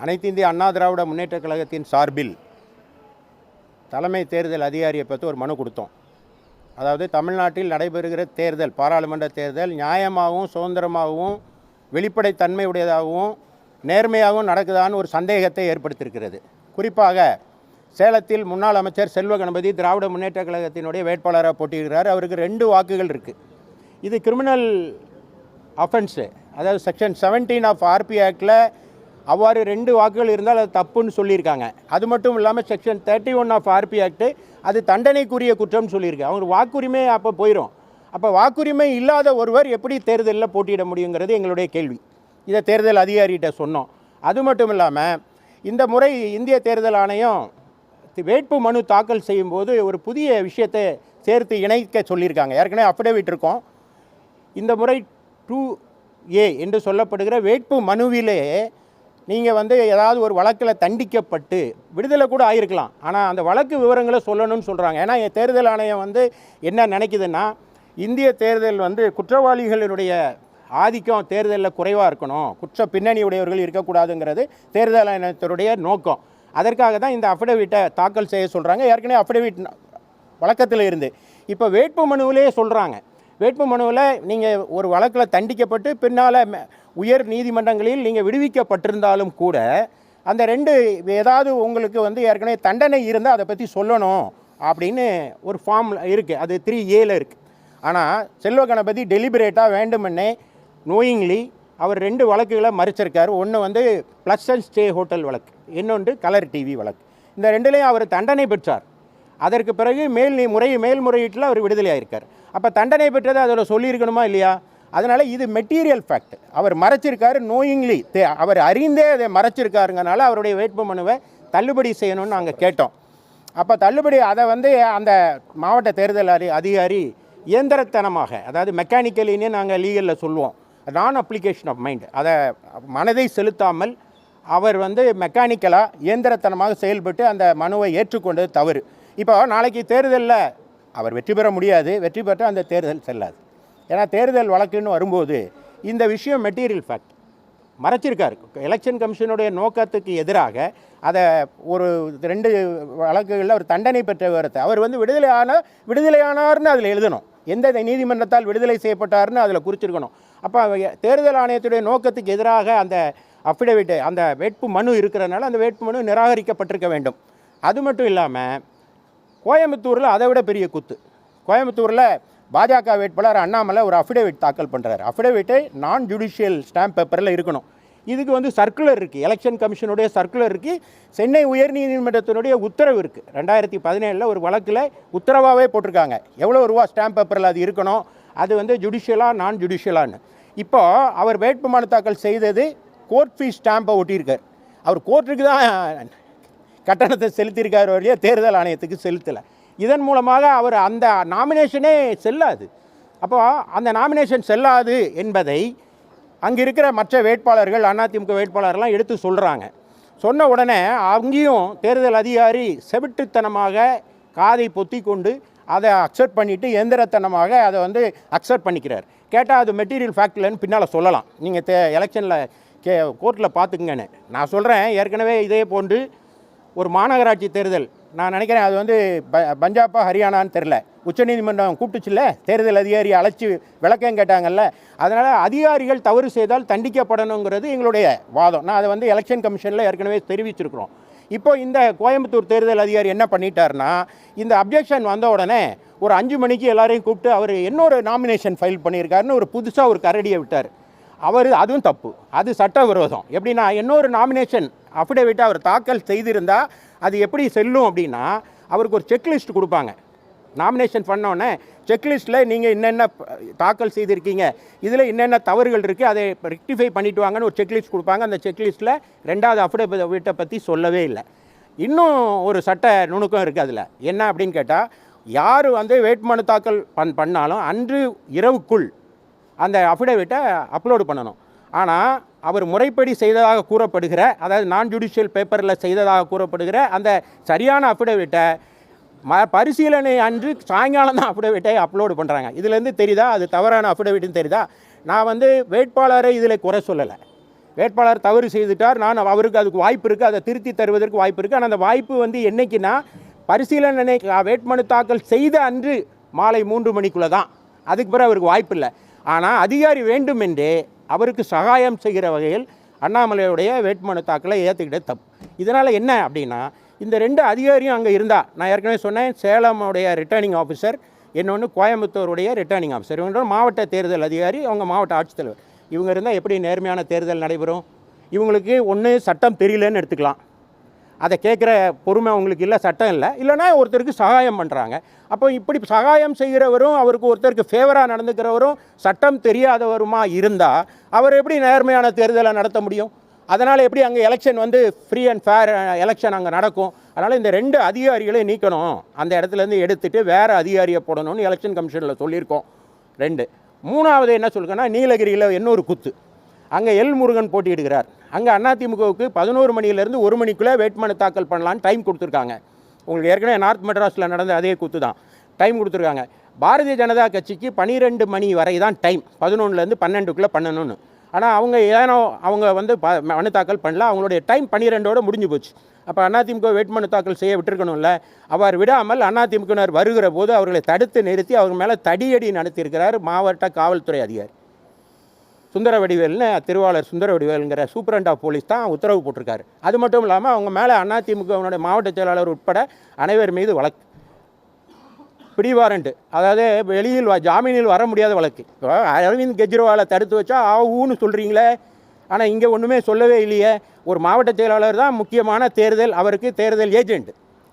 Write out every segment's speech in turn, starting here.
அனைத்து இந்திய அண்ணா திராவிட முன்னேற்றக் கழகத்தின் சார்பில் தலைமை தேர்தல் அதிகாரியை பற்றி ஒரு மனு கொடுத்தோம். அதாவது தமிழ்நாட்டில் நடைபெறுகிற தேர்தல் பாராளுமன்ற தேர்தல் நியாயமாகவும் சுதந்திரமாகவும் வெளிப்படைத்தன்மை உடையதாகவும் நேர்மையாகவும் நடக்குதான்னு ஒரு சந்தேகத்தை ஏற்படுத்தியிருக்கிறது. குறிப்பாக சேலத்தில் முன்னாள் அமைச்சர் செல்வ கணபதி திராவிட முன்னேற்றக் கழகத்தினுடைய வேட்பாளராக போட்டியிடுகிறார். அவருக்கு ரெண்டு வாக்குகள் இருக்குது இது கிரிமினல் அஃபென்ஸு அதாவது செக்ஷன் 17 ஆஃப் ஆர்பி ஆக்டில் அவ்வாறு ரெண்டு வாக்குகள் இருந்தால் அது தப்புன்னு சொல்லியிருக்காங்க. அது மட்டும் இல்லாமல் section thirty one of RP act அது தண்டனைக்குரிய குற்றம்னு சொல்லியிருக்கு. அவங்க வாக்குரிமை அப்போ போயிடும் அப்போ வாக்குரிமை இல்லாத ஒருவர் எப்படி தேர்தலில் போட்டியிட முடியுங்கிறது எங்களுடைய கேள்வி. இதை தேர்தல் அதிகாரிகிட்ட சொன்னோம். அது மட்டும் இல்லாமல் இந்த முறை இந்திய தேர்தல் ஆணையம் வேட்பு மனு தாக்கல் செய்யும்போது ஒரு புதிய விஷயத்தை சேர்த்து இணைக்க சொல்லியிருக்காங்க. ஏற்கனவே அஃபிடவிட் இருக்கோம். இந்த முறை டூ ஏ என்று சொல்லப்படுகிற வேட்பு மனுவிலே நீங்கள் வந்து ஏதாவது ஒரு வழக்கில் தண்டிக்கப்பட்டு விடுதலை கூட ஆயிருக்கலாம். ஆனால் அந்த வழக்கு விவரங்களை சொல்லணும்னு சொல்கிறாங்க ஏன்னா என் தேர்தல் ஆணையம் வந்து என்ன நினைக்குதுன்னா இந்திய தேர்தல் வந்து குற்றவாளிகளினுடைய ஆதிக்கம் தேர்தலில் குறைவாக இருக்கணும். குற்ற பின்னணி உடையவர்கள் இருக்கக்கூடாதுங்கிறது தேர்தல் ஆணையத்தினுடைய நோக்கம். அதற்காக தான் இந்த அஃபிடவிட்டை தாக்கல் செய்ய சொல்கிறாங்க ஏற்கனவே அஃபிடவிட் வழக்கத்தில் இருந்து. இப்போ வேட்பு மனுவிலே சொல்கிறாங்க வேட்பு மனுவில் நீங்கள் ஒரு வழக்கில் தண்டிக்கப்பட்டு பின்னால் உயர் நீதிமன்றங்களில் நீங்கள் விடுவிக்கப்பட்டிருந்தாலும் கூட அந்த ரெண்டு ஏதாவது உங்களுக்கு வந்து ஏற்கனவே தண்டனை இருந்தால் அதை பற்றி சொல்லணும் அப்படின்னு ஒரு ஃபார்ம் இருக்குது அது த்ரீ ஏல இருக்குது ஆனால் செல்வ கணபதி டெலிபரேட்டாக வேண்டுமென்னே நோயிங்லி அவர் ரெண்டு வழக்குகளை மறைச்சிருக்கார். ஒன்று வந்து ப்ளஸ் அண்ட் ஸ்டே ஹோட்டல் வழக்கு இன்னொன்று கலர் டிவி வழக்கு. இந்த ரெண்டுலேயும் அவர் தண்டனை பெற்றார். அதற்கு பிறகு மேல் முறை மேல்முறையீட்டில் அவர் விடுதலை ஆயிருக்கார் அப்போ தண்டனை பெற்றதை அதில் சொல்லியிருக்கணுமா இல்லையா? அதனால் இது மெட்டீரியல் ஃபேக்ட் அவர் மறைச்சிருக்காரு நோயிங்லி தே அவர் அறிந்தே அதை மறைச்சிருக்காருங்கனால அவருடைய வேட்பு மனுவை தள்ளுபடி செய்யணும்னு நாங்கள் கேட்டோம். அப்போ தள்ளுபடி அதை வந்து அந்த மாவட்ட தேர்தல் அதி அதிகாரி இயந்திரத்தனமாக அதாவது மெக்கானிக்கலின்னு நாங்கள் லீகலில் சொல்லுவோம். நான் அப்ளிகேஷன் ஆஃப் மைண்ட் அதை மனதை செலுத்தாமல் அவர் வந்து மெக்கானிக்கலாக இயந்திரத்தனமாக செயல்பட்டு அந்த மனுவை ஏற்றுக்கொண்டது தவறு. இப்போ நாளைக்கு தேர்தலில் அவர் வெற்றி பெற முடியாது. வெற்றி பெற்றால் அந்த தேர்தல் செல்லாது. ஏன்னா தேர்தல் வழக்குன்னு வரும்போது இந்த விஷயம் மெட்டீரியல் ஃபேக்ட் மறைச்சிருக்காரு. எலெக்ஷன் கமிஷனுடைய நோக்கத்துக்கு எதிராக அதை ஒரு ரெண்டு வழக்குகளில் ஒரு தண்டனை பெற்ற விவரத்தை அவர் வந்து விடுதலை விடுதலையானார்னு அதில் எழுதணும். எந்த நீதிமன்றத்தால் விடுதலை செய்யப்பட்டார்னு அதில் குறிச்சிருக்கணும். அப்போ தேர்தல் ஆணையத்துடைய நோக்கத்துக்கு எதிராக அந்த அஃபிடவிட் அந்த வேட்பு மனு இருக்கிறனால அந்த வேட்பு மனு நிராகரிக்கப்பட்டிருக்க வேண்டும். அது மட்டும் இல்லாமல் கோயம்புத்தூரில் அதை விட பெரிய குத்து. கோயம்புத்தூரில் பாஜக வேட்பாளர் அண்ணாமலை ஒரு அஃபிடேவிட் தாக்கல் பண்ணுறாரு அஃபிடவிட்டை நான் ஜுடிஷியல் ஸ்டாம்ப் பேப்பரில் இருக்கணும். இதுக்கு வந்து சர்க்குலர் இருக்குது எலெக்ஷன் கமிஷனுடைய சர்க்குலர் இருக்குது சென்னை உயர்நீதிமன்றத்தினுடைய உத்தரவு இருக்குது ரெண்டாயிரத்தி பதினேழில் ஒரு வழக்கில் உத்தரவாகவே போட்டிருக்காங்க. எவ்வளோ ரூபா ஸ்டாம்ப் பேப்பரில் அது இருக்கணும்? அது வந்து ஜுடிஷியலாக நான் ஜுடிஷியலான்னு இப்போது அவர் வேட்புமனு தாக்கல் செய்தது கோர்ட் ஃபீஸ் ஸ்டாம்பை ஒட்டியிருக்கார். அவர் கோர்ட்டுக்கு தான் கட்டணத்தை செலுத்தியிருக்கார் வழியாக தேர்தல் ஆணையத்துக்கு செலுத்தலை. இதன் மூலமாக அவர் அந்த நாமினேஷனே செல்லாது. அப்போ அந்த நாமினேஷன் செல்லாது என்பதை அங்கே இருக்கிற மற்ற வேட்பாளர்கள் அதிமுக வேட்பாளர்லாம் எடுத்து சொல்கிறாங்க சொன்ன உடனே அங்கேயும் தேர்தல் அதிகாரி செவிட்டுத்தனமாக காதை பொத்தி கொண்டு அதை அக்செப்ட் பண்ணிவிட்டு எந்திரத்தனமாக அதை வந்து அக்செப்ட் பண்ணிக்கிறார். கேட்டால் அது மெட்டீரியல் ஃபேக்ட்லன்னு பின்னால் சொல்லலாம். நீங்கள் தே எலெக்ஷனில் கே கோர்ட்டில் பார்த்துக்குங்கன்னு. நான் சொல்கிறேன் ஏற்கனவே இதே போன்று ஒரு மாநகராட்சி தேர்தல். நான் நினைக்கிறேன் அது வந்து ப பஞ்சாபா ஹரியானான்னு தெரில உச்சநீதிமன்றம் கூப்பிட்டுச்சுல்ல? தேர்தல் அதிகாரி அழைச்சி விளக்கம் கேட்டாங்கல்ல. அதனால் அதிகாரிகள் தவறு செய்தால் தண்டிக்கப்படணுங்கிறது எங்களுடைய வாதம். நான் அதை வந்து எலெக்ஷன் கமிஷனில் ஏற்கனவே தெரிவிச்சிருக்கிறோம். இப்போ இந்த கோயம்புத்தூர் தேர்தல் அதிகாரி என்ன பண்ணிட்டாருன்னா இந்த அப்ஜெக்ஷன் வந்த உடனே ஒரு அஞ்சு மணிக்கு எல்லாரையும் கூப்பிட்டு அவர் இன்னொரு நாமினேஷன் ஃபைல் பண்ணியிருக்காருன்னு ஒரு புதுசாக ஒரு கரடியை விட்டார். அவர் அதுவும் தப்பு. அது சட்டவிரோதம். எப்படின்னா இன்னொரு நாமினேஷன் அஃபிடவிட்டை அவர் தாக்கல் செய்திருந்தால் அது எப்படி செல்லும் அப்படின்னா அவருக்கு ஒரு செக்லிஸ்ட் கொடுப்பாங்க. நாமினேஷன் பண்ணோன்னே செக்லிஸ்ட்டில் நீங்கள் என்னென்ன தாக்கல் செய்திருக்கீங்க இதில் என்னென்ன தவறுகள் இருக்குது அதை ரெக்டிஃபை பண்ணிட்டு வாங்கன்னு ஒரு செக்லிஸ்ட் கொடுப்பாங்க. அந்த செக்லிஸ்ட்டில் ரெண்டாவது அஃபிடவிட்டை பற்றி சொல்லவே இல்லை. இன்னும் ஒரு சட்ட நுணுக்கம் இருக்குது அதில். என்ன அப்படின்னு கேட்டால் யார் வந்து வேட்புமனு தாக்கல் பண் பண்ணாலும் அன்று இரவுக்குள் அந்த அஃபிடேவிட்டை அப்லோடு பண்ணணும். ஆனால் அவர் முறைப்படி செய்ததாக கூறப்படுகிற அதாவது நான் ஜுடிஷியல் பேப்பரில் செய்ததாக கூறப்படுகிற அந்த சரியான அஃபிடேவிட்டை ம பரிசீலனை அன்று சாயங்காலம் தான் அஃபிடேவிட்டை அப்லோடு பண்ணுறாங்க இதுலேருந்து தெரியுதா? அது தவறான அஃபிடவிட்னு தெரியுதா? நான் வந்து வேட்பாளரை இதில் குறை சொல்லலை. வேட்பாளர் தவறு செய்துட்டார். நான் அவருக்கு அதுக்கு வாய்ப்பு இருக்குது அதை திருத்தி தருவதற்கு வாய்ப்பு இருக்குது ஆனால் அந்த வாய்ப்பு வந்து என்னைக்குன்னா பரிசீலனை வேட்புமனு தாக்கல் செய்த அன்று மாலை மூன்று மணிக்குள்ளே தான் அதுக்கு பிறகு அவருக்கு வாய்ப்பு இல்லை. ஆனால் அதிகாரி வேண்டுமென்றே அவருக்கு சகாயம் செய்கிற வகையில் அண்ணாமலையுடைய வேட்புமனு தாக்கலை ஏற்றுக்கிட்டே தப்பு. இதனால் என்ன அப்படின்னா இந்த ரெண்டு அதிகாரியும் அங்கே இருந்தால் நான் ஏற்கனவே சொன்னேன் சேலமுடைய ரிட்டர்னிங் ஆஃபீஸர் இன்னொன்று கோயம்புத்தூருடைய ரிட்டர்னிங் ஆஃபீஸர் இவங்க மாவட்ட தேர்தல் அதிகாரி அவங்க மாவட்ட ஆட்சித்தலைவர். இவங்க இருந்தால் எப்படி நேர்மையான தேர்தல் நடைபெறும்? இவங்களுக்கு ஒன்று சட்டம் தெரியலன்னு எடுத்துக்கலாம். அதை கேட்குற பொறுமை அவங்களுக்கு இல்லை சட்டம் இல்லை. இல்லைன்னா ஒருத்தருக்கு சகாயம் பண்ணுறாங்க அப்போ இப்படி சகாயம் செய்கிறவரும் அவருக்கு ஒருத்தருக்கு ஃபேவராக நடந்துக்கிறவரும் சட்டம் தெரியாதவருமா இருந்தால் அவர் எப்படி நேர்மையான தேர்தலை நடத்த முடியும்? அதனால் எப்படி அங்கே எலெக்ஷன் வந்து ஃப்ரீ அண்ட் ஃபேர் எலெக்ஷன் அங்கே நடக்கும்? அதனால் இந்த ரெண்டு அதிகாரிகளை நீக்கணும். அந்த இடத்துலேருந்து எடுத்துகிட்டு வேறு அதிகாரியை போடணும்னு எலெக்ஷன் கமிஷனில் சொல்லியிருக்கோம். ரெண்டு. மூணாவது என்ன சொல்லுங்கன்னா நீலகிரியில் இன்னொரு குத்து. அங்கே எல் முருகன் போட்டியிடுகிறார். அங்கே அதிமுகவுக்கு பதினோரு மணியிலேருந்து ஒரு மணிக்குள்ளே வேட்புமனு தாக்கல் பண்ணலான்னு டைம் கொடுத்துருக்காங்க. உங்களுக்கு ஏற்கனவே நார்த் மெட்ராஸில் நடந்த அதே குத்து தான். டைம் கொடுத்துருக்காங்க. பாரதிய ஜனதா கட்சிக்கு பன்னிரெண்டு மணி வரை தான் டைம் பதினொன்றுலேருந்து பன்னெண்டுக்குள்ளே பண்ணணும்னு. ஆனால் அவங்க ஏனோ அவங்க வந்து ப மனு தாக்கல் பண்ணல. அவங்களுடைய டைம் பன்னிரெண்டோட முடிஞ்சு போச்சு. அப்போ அதிமுக வேட்புமனு தாக்கல் செய்ய விட்டுருக்கணும்ல. அவர் விடாமல் அதிமுகவினர் வருகிற போது அவர்களை தடுத்து நிறுத்தி அவங்க மேலே தடியடி நடத்தியிருக்கிறார் மாவட்ட காவல்துறை அதிகாரி. சுந்தர வடிவேல்னு திருவாளர் சுந்தர வடிவேலுங்கிற சூப்பரண்ட் ஆஃப் போலீஸ் தான் உத்தரவு போட்டிருக்காரு. அது மட்டும் இல்லாமல் அவங்க மேலே அதிமுகவினுடைய மாவட்ட செயலாளர் உட்பட அனைவர் மீது வழக்கு. பிடிவாரண்ட்டு அதாவது வெளியில் வ- ஜாமீனில் வர முடியாத வழக்கு. இப்போ அரவிந்த் கெஜ்ரிவாலை தடுத்து வச்சா ஆ ஊன்னு சொல்கிறீங்களே ஆனால் இங்கே ஒன்றுமே சொல்லவே இல்லையே. ஒரு மாவட்ட செயலாளர் தான் முக்கியமான தேர்தல் அவருக்கு தேர்தல் ஏஜென்ட்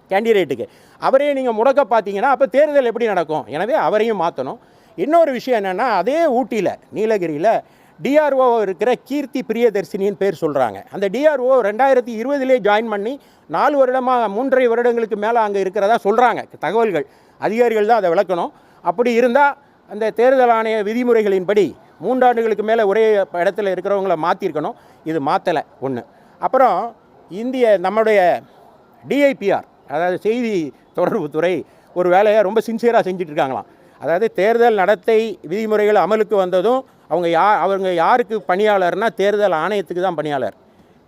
கேண்டிடேட்டுக்கு. அவரே நீங்கள் முடக்க பார்த்தீங்கன்னா அப்போ தேர்தல் எப்படி நடக்கும்? எனவே அவரையும் மாற்றணும் இன்னொரு விஷயம் என்னென்னா அதே ஊட்டியில் நீலகிரியில் டிஆர்ஓ இருக்கிற கீர்த்தி பிரியதர்சினின்னு பேர் சொல்கிறாங்க அந்த டிஆர்ஓ ரெண்டாயிரத்தி இருபதுலேயே ஜாயின் பண்ணி நாலு வருடமாக மூன்றரை வருடங்களுக்கு மேலே அங்கே இருக்கிறதா சொல்கிறாங்க தகவல்கள். அதிகாரிகள் தான் அதை விளக்கணும். அப்படி இருந்தால் அந்த தேர்தல் ஆணைய விதிமுறைகளின்படி மூன்றாண்டுகளுக்கு மேலே ஒரே இடத்துல இருக்கிறவங்கள மாற்றிருக்கணும் இது மாற்றலை ஒன்று அப்புறம் இந்திய நம்முடைய டிஐபிஆர் அதாவது செய்தி தொடர்புத்துறை ஒரு வேலையை ரொம்ப சின்சியராக செஞ்சிட்ருக்காங்களாம் அதாவது தேர்தல் நடத்தை விதிமுறைகள் அமலுக்கு வந்ததும் அவங்க யா அவங்க யாருக்கு பணியாளர்னா தேர்தல் ஆணையத்துக்கு தான் பணியாளர்.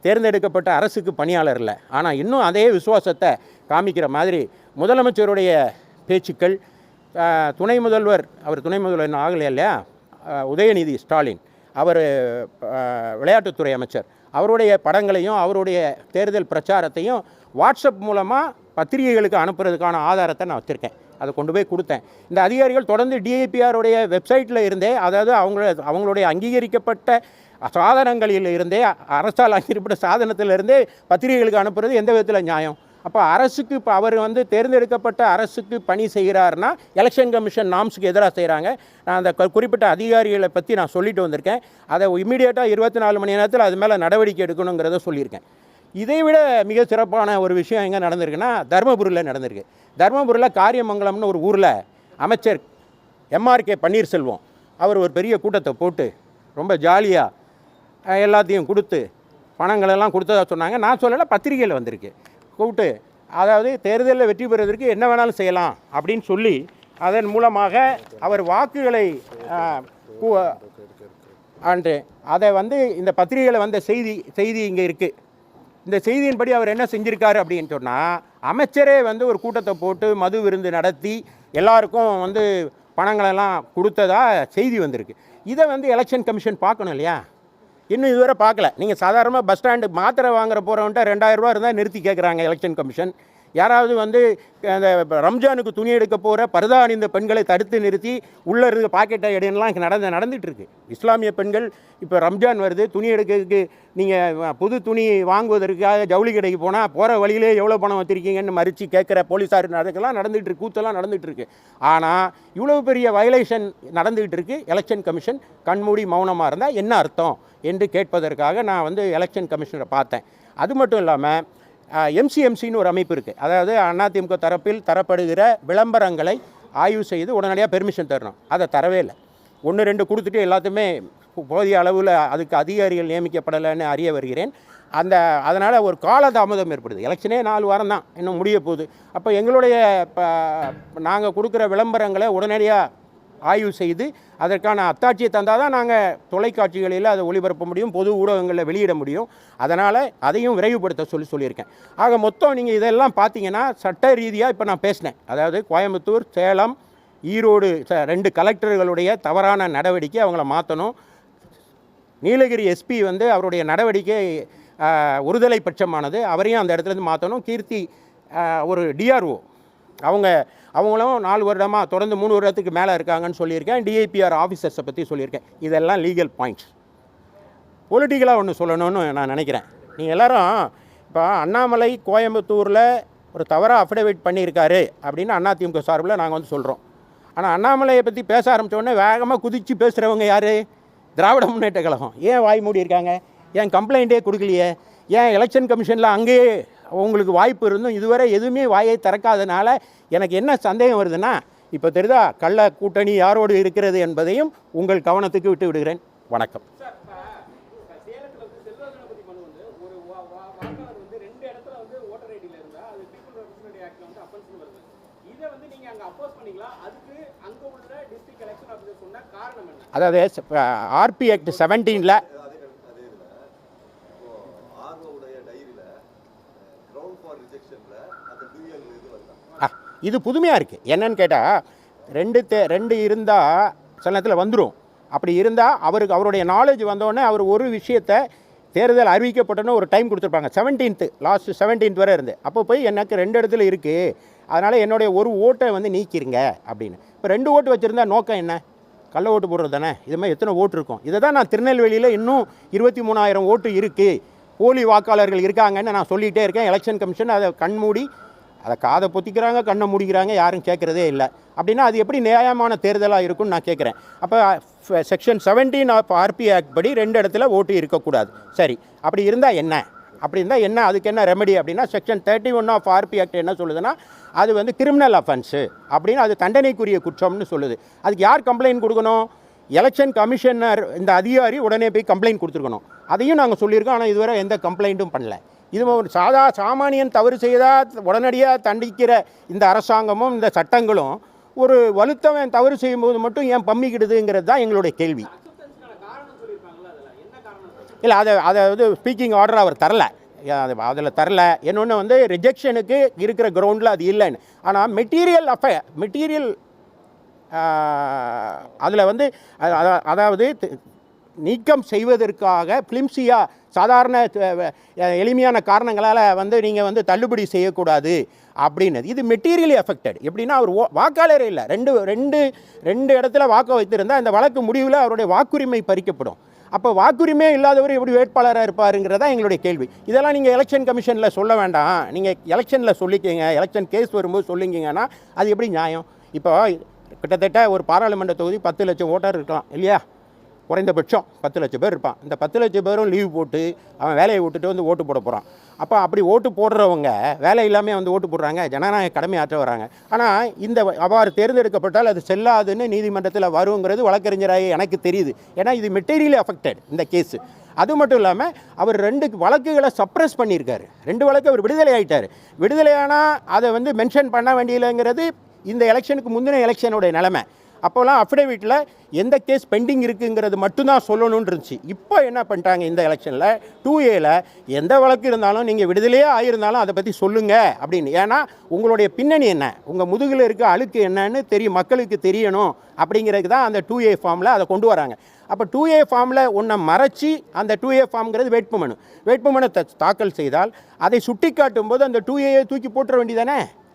தேர்ந்தெடுக்கப்பட்ட அரசுக்கு பணியாளர் இல்லை. ஆனால் இன்னும் அதே விசுவாசத்தை காமிக்கிற மாதிரி முதலமைச்சருடைய பேச்சுக்கள் துணை முதல்வர் அவர் துணை முதல்வர் இன்னும் ஆகலையா இல்லையா? உதயநிதி ஸ்டாலின் அவர் விளையாட்டுத்துறை அமைச்சர் அவருடைய படங்களையும் அவருடைய தேர்தல் பிரச்சாரத்தையும் வாட்ஸ்அப் மூலமாக பத்திரிகைகளுக்கு அனுப்புறதுக்கான ஆதாரத்தை நான் வச்சுருக்கேன். அதை கொண்டு போய் கொடுத்தேன். இந்த அதிகாரிகள் தொடர்ந்து டிஐபிஆருடைய வெப்சைட்டில் இருந்தே அதாவது அவங்கள அவங்களுடைய அங்கீகரிக்கப்பட்ட சாதனங்களில் இருந்தே அரசால் அங்கீகரிப்பட்ட சாதனத்திலிருந்தே பத்திரிகைகளுக்கு அனுப்புறது எந்த விதத்தில் நியாயம்? அப்போ அரசுக்கு இப்போ அவர் வந்து தேர்ந்தெடுக்கப்பட்ட அரசுக்கு பணி செய்கிறாருன்னா எலெக்ஷன் கமிஷன் நாம்ஸுக்கு எதிராக செய்கிறாங்க நான் அந்த குறிப்பிட்ட அதிகாரிகளை பற்றி நான் சொல்லிட்டு வந்திருக்கேன். அதை இமீடியட்டாக இருபத்தி நாலு மணி நேரத்தில் அது மேலே நடவடிக்கை எடுக்கணுங்கிறத சொல்லியிருக்கேன். இதை விட மிக சிறப்பான ஒரு விஷயம் எங்கே நடந்திருக்குன்னா தருமபுரியில் நடந்திருக்கு. தருமபுரியில் காரியமங்கலம்னு ஒரு ஊரில் அமைச்சர் எம்ஆர்கே பன்னீர்செல்வம் அவர் ஒரு பெரிய கூட்டத்தை போட்டு ரொம்ப ஜாலியாக எல்லாத்தையும் கொடுத்து பணங்களெல்லாம் கொடுத்ததா சொன்னாங்க. நான் சொல்லலை பத்திரிகையில் வந்திருக்கு. கூப்பிட்டு அதாவது தேர்தலில் வெற்றி பெறுவதற்கு என்ன வேணாலும் செய்யலாம் அப்படின்னு சொல்லி அதன் மூலமாக அவர் வாக்குகளை அன்று அதை வந்து இந்த பத்திரிகையில் வந்த செய்தி செய்தி இங்கே இருக்குது இந்த செய்தியின்படி அவர் என்ன செஞ்சுருக்காரு அப்படின்னு சொன்னால் அமைச்சரே வந்து ஒரு கூட்டத்தை போட்டு மது விருந்து நடத்தி எல்லாருக்கும் வந்து பணங்களெல்லாம் கொடுத்ததா செய்தி வந்திருக்கு. இதை வந்து எலெக்ஷன் கமிஷன் பார்க்கணும் இல்லையா? இன்னும் இதுவரை பார்க்கல. நீங்கள் சாதாரணமாக பஸ் ஸ்டாண்டு மாத்திரை வாங்குற போகிறவன்ட்ட ரெண்டாயிரரூபா இருந்தால் நிறுத்தி கேட்குறாங்க எலெக்ஷன் கமிஷன் யாராவது வந்து அந்த ரம்ஜானுக்கு துணி எடுக்க போகிற பரதா அணிந்த பெண்களை தடுத்து நிறுத்தி உள்ளே இருக்க பாக்கெட்டை எடுலாம் நடந்து நடந்துகிட்ருக்கு இஸ்லாமிய பெண்கள் இப்போ ரம்ஜான் வருது துணி எடுக்கிறதுக்கு நீங்கள் புது துணி வாங்குவதற்காக ஜவுளி கடைக்கு போனால் போகிற வழியிலே எவ்வளோ பணம் வச்சுருக்கீங்கன்னு மறித்து கேட்குற போலீஸார் நடக்கலாம் நடந்துகிட்டு இருக்கு கூத்தெல்லாம் நடந்துகிட்ருக்கு ஆனால் இவ்வளோ பெரிய வயலேஷன் நடந்துகிட்டு இருக்கு. எலெக்ஷன் கமிஷன் கண்மூடி மௌனமாக இருந்தால் என்ன அர்த்தம் என்று கேட்பதற்காக நான் வந்து எலெக்ஷன் கமிஷனரை பார்த்தேன். அது மட்டும் இல்லாமல் எம்சிஎம்சின்னு ஒரு அமைப்பு இருக்குது அதாவது அதிமுக தரப்பில் தரப்படுகிற விளம்பரங்களை ஆய்வு செய்து உடனடியாக பெர்மிஷன் தரணும். அதை தரவே இல்லை. ஒன்று ரெண்டு கொடுத்துட்டு எல்லாத்தையுமே போதிய அளவில் அதுக்கு அதிகாரிகள் நியமிக்கப்படலைன்னு அறிய வருகிறேன். அந்த அதனால் ஒரு காலதாமதம் ஏற்படுது. எலெக்ஷனே நாலு வாரம் தான். இன்னும் முடிய போகுது. அப்போ எங்களுடைய இப்போ நாங்கள் கொடுக்குற விளம்பரங்களை உடனடியாக ஆய்வு செய்து அதற்கான அத்தாட்சியை தந்தால் தான் நாங்கள் தொலைக்காட்சிகளில் அதை ஒளிபரப்ப முடியும் பொது ஊடகங்களில் வெளியிட முடியும். அதனால் அதையும் விரைவுபடுத்த சொல்லி சொல்லியிருக்கேன். ஆக மொத்தம் நீங்கள் இதெல்லாம் பார்த்தீங்கன்னா சட்ட ரீதியாக இப்போ நான் பேசினேன். அதாவது கோயம்புத்தூர் சேலம் ஈரோடு ச- ரெண்டு கலெக்டர்களுடைய தவறான நடவடிக்கை அவங்கள மாற்றணும் நீலகிரி எஸ்பி வந்து அவருடைய நடவடிக்கை ஒருதலை பட்சமானது அவரையும் அந்த இடத்துலேருந்து மாற்றணும் கீர்த்தி ஒரு டிஆர்ஓ அவங்க அவங்களும் நாலு வருடமாக தொடர்ந்து மூணு வருடத்துக்கு மேலே இருக்காங்கன்னு சொல்லியிருக்கேன். டிஐபிஆர் ஆஃபீஸர்ஸை பற்றி சொல்லியிருக்கேன். இதெல்லாம் லீகல் பாயிண்ட்ஸ் பொலிட்டிக்கலாக ஒன்று சொல்லணும்னு நான் நினைக்கிறேன். நீங்கள் எல்லாரும் இப்போ அண்ணாமலை கோயம்புத்தூரில் ஒரு தவறாக அஃபிடவிட் பண்ணியிருக்காரு அப்படின்னு அதிமுக சார்பில் நாங்கள் வந்து சொல்கிறோம் ஆனால் அண்ணாமலையை பற்றி பேச ஆரம்பித்தோடனே வேகமாக குதித்து பேசுகிறவங்க யார்? திராவிட முன்னேற்ற கழகம். ஏன் வாய் மூடி இருக்காங்க ஏன் கம்ப்ளைண்ட்டே கொடுக்கலையே? ஏன் எலெக்ஷன் கமிஷனில் அங்கேயே உங்களுக்கு வாய்ப்பு இருந்தும் இதுவரை எதுவுமே வாயை திறக்காதனால எனக்கு என்ன சந்தேகம் வருதுன்னா இப்போ தெரியுதா கள்ள கூட்டணி யாரோடு இருக்கிறது என்பதையும் உங்கள் கவனத்துக்கு விட்டு விடுகிறேன். வணக்கம். சேலத்துல வந்து செல்வகணபதி மனு வந்து ஒரு வா- வா- வாக்காளர் வந்து ரெண்டு இடத்துல வந்து ஓட்டர் ஐடியில இருந்தா அது பீப்புள் ரெப்ரசன்டேட்டிவ் ஆக்ட்ல வந்து அப்பன்ஸ் வருது இதை வந்து நீங்க அங்க அப்போஸ் பண்ணீங்களா அதுக்கு அங்க உள்ள டிஸ்ட்ரிக்ட் எலெக்ஷன் ஆஃபீஸர் சொன்ன காரணம் என்ன அதாவது ஆர்பி ஆக்ட் செவன்டீனில் அதே கண்- அதே இதில் இப்போ ஆர்ஓவுடைய டைரியில் கிரவுண்ட் ஃபார் ரிஜெக்ஷனில் அந்த டூயல் இது வந்தான் இது புதுமையாக இருக்குது என்னன்னு கேட்டால் ரெண்டு தே ரெண்டு இருந்தால் சில நேரத்தில் வந்துடும் அப்படி இருந்தால் அவருக்கு அவருடைய நாலேஜ் வந்தோடனே அவர் ஒரு விஷயத்தை தேர்தல் அறிவிக்கப்பட்டோன்னு ஒரு டைம் கொடுத்துருப்பாங்க. செவன்டீன்த்து லாஸ்ட் செவன்டீன்த் வரை இருந்து. அப்போ போய் எனக்கு ரெண்டு இடத்துல இருக்குது அதனால் என்னுடைய ஒரு ஓட்டை வந்து நீக்கிருங்க அப்படின்னு. இப்போ ரெண்டு ஓட்டு வச்சுருந்தா நோக்கம் என்ன? கள்ள ஓட்டு போடுறது தானே. இது மாதிரி எத்தனை ஓட்டு இருக்கும்? இதை தான் நான் திருநெல்வேலியில் இன்னும் இருபத்தி மூணாயிரம் ஓட்டு இருக்குது போலி வாக்காளர்கள் இருக்காங்கன்னு நான் சொல்லிகிட்டே இருக்கேன். எலெக்ஷன் கமிஷன் அதை கண்மூடி அதை காதை பொத்திக்கிறாங்க கண்ணை மூடிக்கிறாங்க யாரும் கேட்குறதே இல்லை. அப்படின்னா அது எப்படி நியாயமான தேர்தலாக இருக்கும்னு நான் கேட்குறேன். அப்போ section seventeen of RP act படி ரெண்டு இடத்துல ஓட்டு இருக்கக்கூடாது. சரி அப்படி இருந்தால் என்ன? அப்படி இருந்தால் என்ன? அதுக்கு என்ன ரெமெடி அப்படின்னா section thirty one of RP act என்ன சொல்லுதுன்னா அது வந்து கிரிமினல் அஃபென்ஸு அப்படின்னு அது தண்டனைக்குரிய குற்றம்னு சொல்லுது. அதுக்கு யார் கம்ப்ளைண்ட் கொடுக்கணும்? எலெக்ஷன் கமிஷனர் இந்த அதிகாரி உடனே போய் கம்ப்ளைண்ட் கொடுத்துருக்கணும். அதையும் நாங்கள் சொல்லியிருக்கோம் ஆனால் இதுவரை எந்த கம்ப்ளைண்ட்டும் பண்ணல. இது ஒரு சாதா சாமானியன் தவறு செய்தால் உடனடியாக தண்டிக்கிற இந்த அரசாங்கமும் இந்த சட்டங்களும் ஒரு வலுத்தவன் தவறு செய்யும்போது மட்டும் ஏன் பம்மிக்கிடுதுங்கிறது தான் எங்களுடைய கேள்வி. இல்லை அதை அதை வந்து ஸ்பீக்கிங் ஆர்டர் அவர் தரல. அது அதில் தரல. இன்னொன்று வந்து ரிஜெக்ஷனுக்கு இருக்கிற கிரவுண்டில் அது இல்லைன்னு. ஆனால் மெட்டீரியல் அஃப மெட்டீரியல் அதில் வந்து அதாவது நீக்கம் செய்வதற்காக பிலிம்சியாக சாதாரண எளிமையான காரணங்களால் வந்து நீங்கள் வந்து தள்ளுபடி செய்யக்கூடாது அப்படின்னு இது மெட்டீரியலி அஃபெக்டட் எப்படின்னா அவர் ஓ- வாக்காளரே இல்லை. ரெண்டு ரெண்டு ரெண்டு இடத்துல வாக்கு வைத்திருந்தால் இந்த வழக்கு முடிவில் அவருடைய வாக்குரிமை பறிக்கப்படும். அப்போ வாக்குரிமை இல்லாதவர் எப்படி வேட்பாளராக இருப்பாருங்கிறதா எங்களுடைய கேள்வி. இதெல்லாம் நீங்கள் எலெக்ஷன் கமிஷனில் சொல்ல வேண்டாம். நீங்கள் எலெக்ஷனில் சொல்லிக்கிங்க. எலெக்ஷன் கேஸ் வரும்போது சொல்லிங்கன்னா அது எப்படி நியாயம்? இப்போ கிட்டத்தட்ட ஒரு பாராளுமன்ற தொகுதி பத்து லட்சம் ஓட்டர் இருக்கலாம் இல்லையா? குறைந்தபட்சம் பத்து லட்சம் பேர் இருப்பான். இந்த பத்து லட்சம் பேரும் லீவ் போட்டு அவன் வேலையை விட்டுட்டு வந்து ஓட்டு போட போகிறான் அப்போ அப்படி ஓட்டு போடுறவங்க வேலை இல்லாமல் வந்து ஓட்டு போடுறாங்க. ஜனநாயக கடமை ஆற்ற வராங்க ஆனால் இந்த அவ்வாறு தேர்ந்தெடுக்கப்பட்டால் அது செல்லாதுன்னு நீதிமன்றத்தில் வருங்கிறது வழக்கறிஞராக எனக்கு தெரியுது. ஏன்னா இது மெட்டீரியலி அஃபெக்டட் இந்த கேஸு அது மட்டும் இல்லாமல் அவர் ரெண்டு வழக்குகளை சப்ரஸ் பண்ணியிருக்காரு. ரெண்டு வழக்கு அவர் விடுதலை ஆகிட்டார் விடுதலையானால் அதை வந்து மென்ஷன் பண்ண வேண்டியலைங்கிறது இந்த எலெக்ஷனுக்கு முந்தின எலெக்ஷனுடைய நிலைமை. அப்போல்லாம் அஃபிடேவிட்டில் எந்த கேஸ் பெண்டிங் இருக்குங்கிறது மட்டும்தான் சொல்லணும்னு இருந்துச்சு இப்போ என்ன பண்ணிட்டாங்க இந்த எலெக்ஷனில் டூ ஏல எந்த வழக்கு இருந்தாலும் நீங்கள் விடுதலையே ஆகியிருந்தாலும் அதை பற்றி சொல்லுங்கள் அப்படின்னு. ஏன்னா உங்களுடைய பின்னணி என்ன? உங்கள் முதுகில் இருக்க அழுக்கு என்னன்னு தெரியும் மக்களுக்கு தெரியணும் அப்படிங்கிறதுக்கு தான் அந்த டூ ஏ ஃபார்மில் அதை கொண்டு வராங்க. அப்போ டூ ஏ ஃபார்மில் ஒன்றை மறைச்சி அந்த டூ ஏ ஃபார்ம்ங்கிறது வேட்புமனு வேட்புமனு தாக்கல் செய்தால் அதை சுட்டி காட்டும் போது அந்த டூ ஏயை தூக்கி போட்டுற வேண்டியதானே